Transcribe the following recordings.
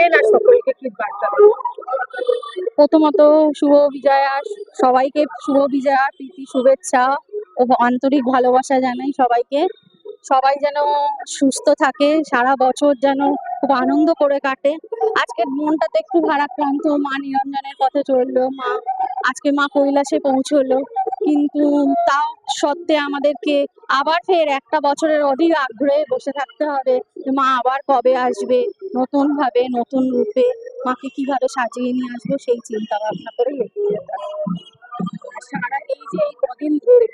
বলবেন আর সকলকে কি বার্তা প্রথমত শুভ বিজয়া, সবাইকে শুভ বিজয়া, প্রীতি, শুভেচ্ছা ও আন্তরিক ভালোবাসা জানাই সবাইকে। সবাই যেন সুস্থ থাকে, সারা বছর যেন খুব আনন্দ করে কাটে। আজকের মনটাতে একটু ভারাক্রান্ত, মা নিরঞ্জনের পথে চলল, মা, আজকে মা কৈলাসে পৌঁছলো। কিন্তু তাও সত্ত্বে আমাদেরকে আবার ফের একটা বছরের অধিক আগ্রহে বসে থাকতে হবে মা, আবার কবে আসবে? নতুন ভাবে নতুন রূপে মাকে কীভাবে সাজিয়ে নিয়ে আসব? সেই চিন্তা ভাবনা করে যেতে সারা এই যে এই কদিন ধরে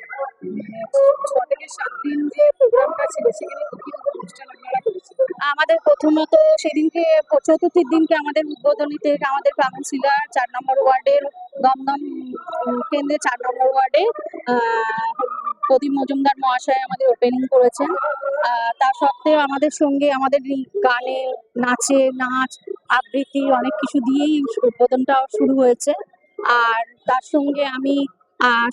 মানে ছ থেকে সাত দিন যে প্রোগ্রামটা ছিল, সেখানে কি অনুষ্ঠান আমাদের প্রথমত সেদিনকে চতুর্থীর দিনকে আমাদের উদ্বোধনীতে আমাদের কাউন্সিলর চার নম্বর ওয়ার্ডের দমদম কেন্দ্রে চার নম্বর ওয়ার্ডে প্রদীপ মজুমদার মহাশয় আমাদের ওপেনিং করেছেন। তা সত্ত্বেও আমাদের সঙ্গে আমাদের গানে নাচে, নাচ, আবৃত্তি অনেক কিছু দিয়েই উদ্বোধনটা শুরু হয়েছে। আর তার সঙ্গে আমি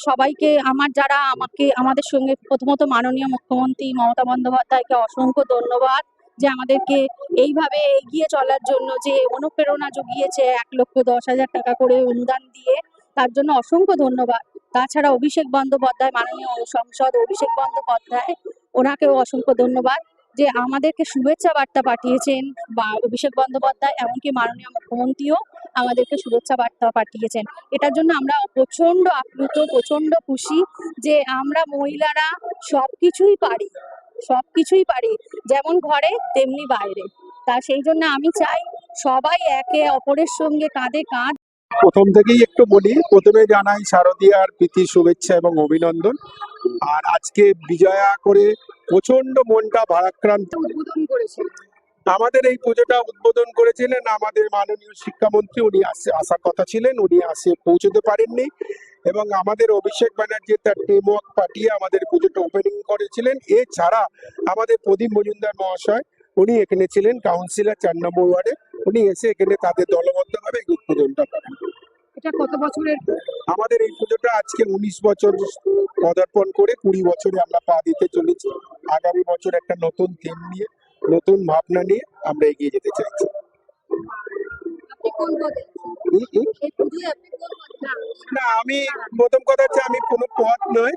সবাইকে, আমার যারা আমাকে, আমাদের সঙ্গে প্রথমত মাননীয় মুখ্যমন্ত্রী মমতা বন্দ্যোপাধ্যায়কে অসংখ্য ধন্যবাদ। যে আমাদেরকে এইভাবে এগিয়ে চলার জন্য যে অনুপ্রেরণা জুগিয়েছে এক লক্ষ দশ হাজার টাকা করে অনুদান দিয়ে, তার জন্য অসংখ্য ধন্যবাদ। তাছাড়া অভিষেক বন্দ্যোপাধ্যায়, মাননীয় সংসদ অভিষেক বন্দ্যোপাধ্যায়, ওনাকেও অসংখ্য ধন্যবাদ যে আমাদেরকে শুভেচ্ছা বার্তা পাঠিয়েছেন বা অভিষেক বন্দ্যোপাধ্যায়, এমনকি মাননীয় মুখ্যমন্ত্রীও আমাদেরকে শুভেচ্ছা বার্তা পাঠিয়েছেন। এটার জন্য আমরা প্রচণ্ড আপ্লুত প্রচণ্ড খুশি যে আমরা মহিলারা সবকিছুই পারি। সবকিছুই পারি যেমন ঘরে তেমনি বাইরে। তা সেই জন্য আমি চাই সবাই একে অপরের সঙ্গে কাঁধে কাঁধ প্রথম থেকেই একটু বলি প্রথমে জানাই শারদীয়ার প্রীতি শুভেচ্ছা এবং অভিনন্দন। আর আজকে বিজয়া করে প্রচণ্ড মনটা ভারাক্রান্ত। উদ্বোধন করেছিলেন আমাদের এই পুজোটা উদ্বোধন করেছিলেন আমাদের মাননীয় শিক্ষামন্ত্রী। উনি আসে আসার কথা ছিলেন উনি আসে পৌঁছতে পারেননি। এবং আমাদের অভিষেক ব্যানার্জি তার টিম ওয়ার্ক পাঠিয়ে আমাদের পুজোটা ওপেনিং করেছিলেন। এছাড়া আমাদের প্রদীপ মজুমদার মহাশয় উনি এখানে ছিলেন কাউন্সিলর চার নম্বর ওয়ার্ডে। উনি এসে এখানে তাদের দলবদ্ধভাবে এই উদ্বোধনটা করেন। এটা কত বছরের? আমাদের এই পুজোটা আজকে উনিশ বছর পদার্পণ করে কুড়ি বছরে আমরা পা দিতে চলেছি। আগামী বছর একটা নতুন থিম নিয়ে নতুন ভাবনা নিয়ে আমরা এগিয়ে যেতে চাইছি। না, আমি প্রথম কথা হচ্ছে আমি কোনো পথ নয়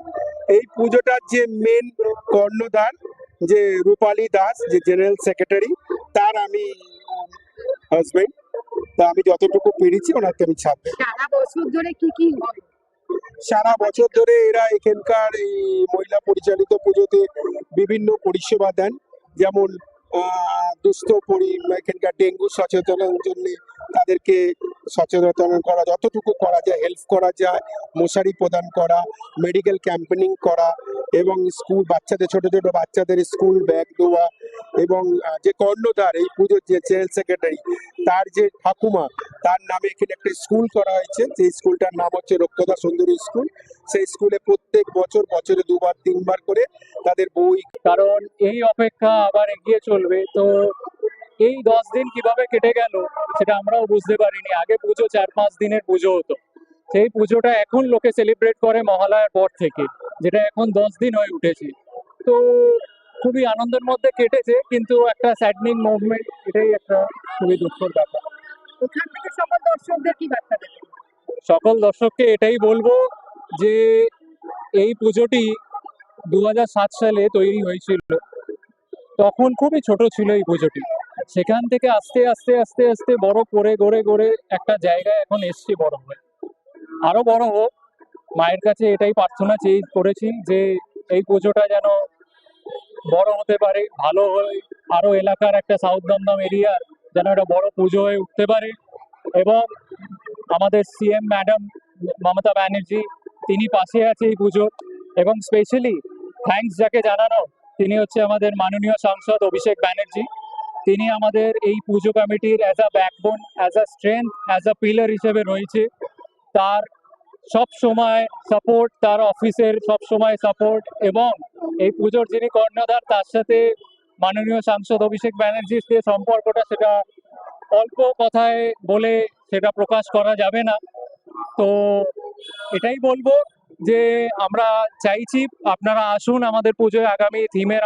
এই পুজোটার যে মেন কর্ণধার যে রূপালী দাস যে জেনারেল সেক্রেটারি তার আমি হাজবেন্ড তা আমি যতটুকু পেরেছি ওনাকে আমি ছাড় সারা বছর ধরে কি কি হয়? সারা বছর ধরে এরা এখানকার এই মহিলা পরিচালিত পুজোতে বিভিন্ন পরিষেবা দেন। যেমন দুস্থ পরি এখানকার ডেঙ্গু সচেতনের জন্য তাদেরকে সচেতন করা, যতটুকু করা যায় হেল্প করা যায়, মশারি প্রদান করা মেডিকেল ক্যাম্পেনিং করা এবং স্কুল, বাচ্চাদের, ছোট ছোট বাচ্চাদের স্কুল ব্যাগ দেওয়া এবং যে কর্ণধার, এই পুজোর যে জেনারেল সেক্রেটারি, তার যে ঠাকুমা, তার নামে এখানে একটা স্কুল করা হয়েছে। সেই স্কুলটার নাম হচ্ছে রক্ষতা সুন্দরী স্কুল। সেই স্কুলে প্রত্যেক বছর, বছরে দুবার, তিনবার করে তাদের বই কারণ এই অপেক্ষা আবার এগিয়ে চলবে। তো এই দশ দিন কীভাবে কেটে গেল, সেটা আমরাও বুঝতে পারিনি। আগে পুজো চার পাঁচ দিনের পুজো হতো। সেই পুজোটা এখন লোকে সেলিব্রেট করে মহালয়ার পর থেকে, যেটা এখন দশ দিন হয়ে উঠেছে। তো খুবই আনন্দের মধ্যে কেটেছে কিন্তু একটা স্যাডনিং মুভমেন্ট এটাই একটা খুবই দুঃখের ব্যাপার। এখান থেকে সকল দর্শকদের কি বার্তা দেবেন? সকল দর্শককে এটাই বলব যে এই পুজোটি দু হাজার সাত সালে তৈরি হয়েছিল। তখন খুবই ছোট ছিল এই পুজোটি। সেখান থেকে আস্তে আস্তে আস্তে আস্তে বড় করে গড়ে গড়ে একটা জায়গায় এখন এসছি বড় হয়ে। আরও বড় হোক মায়ের কাছে এটাই প্রার্থনা চেয়ে করেছি যে এই পুজোটা যেন বড় হতে পারে, ভালো হয় আরও এলাকার একটা সাউথ দমদম এরিয়ার যেন একটা বড় পুজো হয়ে উঠতে পারে। এবং আমাদের সিএম ম্যাডাম মমতা ব্যানার্জি, তিনি পাশে আছে এই পুজো। এবং স্পেশালি থ্যাঙ্কস যাকে জানানো, তিনি হচ্ছে আমাদের মাননীয় সাংসদ অভিষেক ব্যানার্জি। তিনি আমাদের এই পুজো কমিটির as a backbone as a strength as a pillar হিসেবে রয়েছে। তার সব সময় সাপোর্ট তার অফিসের সব সময় সাপোর্ট এবং এই পুজোর যিনি কর্ণধার, তার সাথে মাননীয় সাংসদ অভিষেক ব্যানার্জির যে সম্পর্কটা, সেটা অল্প কথায় বলে সেটা প্রকাশ করা যাবে না। তো এটাই বলব যে আমরা চাইছি আপনারা আসুন আমাদের পুজোয় আগামী থিমের